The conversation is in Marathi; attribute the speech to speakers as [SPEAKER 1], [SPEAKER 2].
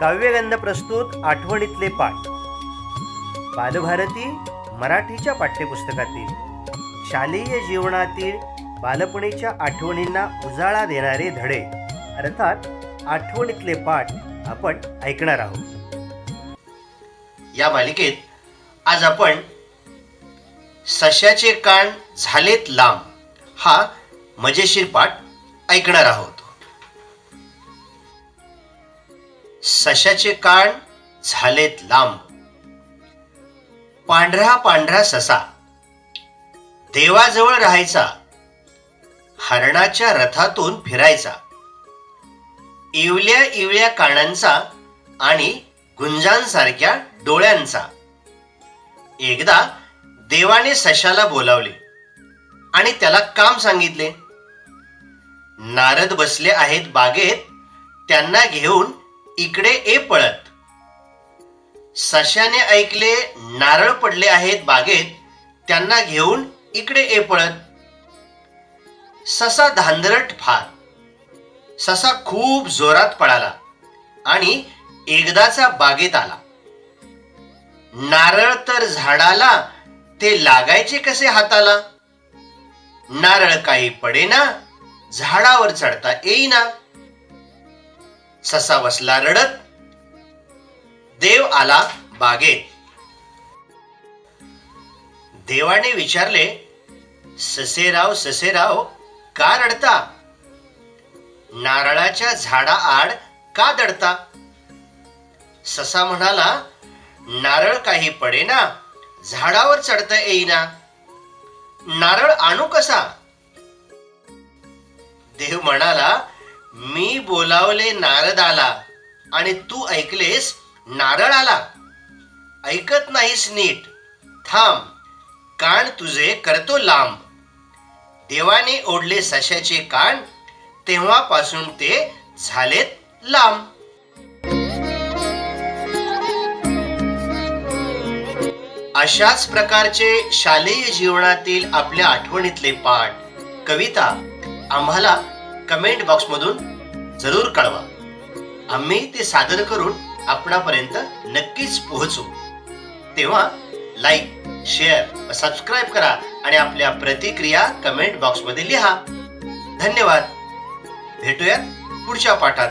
[SPEAKER 1] काव्यगंध प्रस्तुत आठवणीतले पाठ. बालभारती मराठीच्या पाठ्यपुस्तकातील शालेय जीवनातील बालपणीच्या आठवणींना उजाळा देणारे धडे अर्थात आठवणीतले पाठ आपण ऐकणार आहोत.
[SPEAKER 2] या मालिकेत आज आपण सश्याचे कान झालेत लांब हा मजेशीर पाठ ऐकणार आहोत. सशाचे कान झालेत लांब. पांढरा पांढरा ससा. देवाजवळ राहायचा. हरणाच्या रथातून फिरायचा. इवल्या इवल्या कानांचा आणि गुंजांसारख्या डोळ्यांचा. एकदा देवाने सशाला बोलावले आणि त्याला काम सांगितले. नारद बसले आहेत बागेत त्यांना घेऊन इकडे ए पळत. सशाने ऐकले नारळ पडले आहेत बागेत त्यांना घेऊन इकडे ए पळत. ससा धांदरट फार. ससा खूप जोरात पळाला आणि एकदाचा बागेत आला. नारळ तर झाडाला ते लागायचे कसे हाताला? नारळ काही पडेना झाडावर चढता येईना. ससा बसला रडत देव आला बागेत. देवाने विचारले ससेराव ससेराव का रडता? नारळाच्या झाडा आड का दडता? ससा म्हणाला नारळ काही पडेना झाडावर चढता येईना. नारळ आणू कसा? देव म्हणाला मी बोलावले नारद आला आणि तू ऐकलेस नारळ आला ऐकत नाहीस नीट. थांब कान तुझे करतो लांब. देवाने ओढले सशाचे कान तेव्हापासून ते झालेत लांब. अशाच प्रकारचे शालेय जीवनातील आपल्या आठवणीतले पाठ कविता आम्हाला कमेंट बॉक्समधून जरूर कळवा. आम्ही ते सादर करून आपणापर्यंत नक्कीच पोहोचू. तेव्हा लाईक शेअर व सबस्क्राईब करा आणि आपल्या प्रतिक्रिया कमेंट बॉक्समध्ये लिहा. धन्यवाद. भेटूयात पुढच्या पाठात.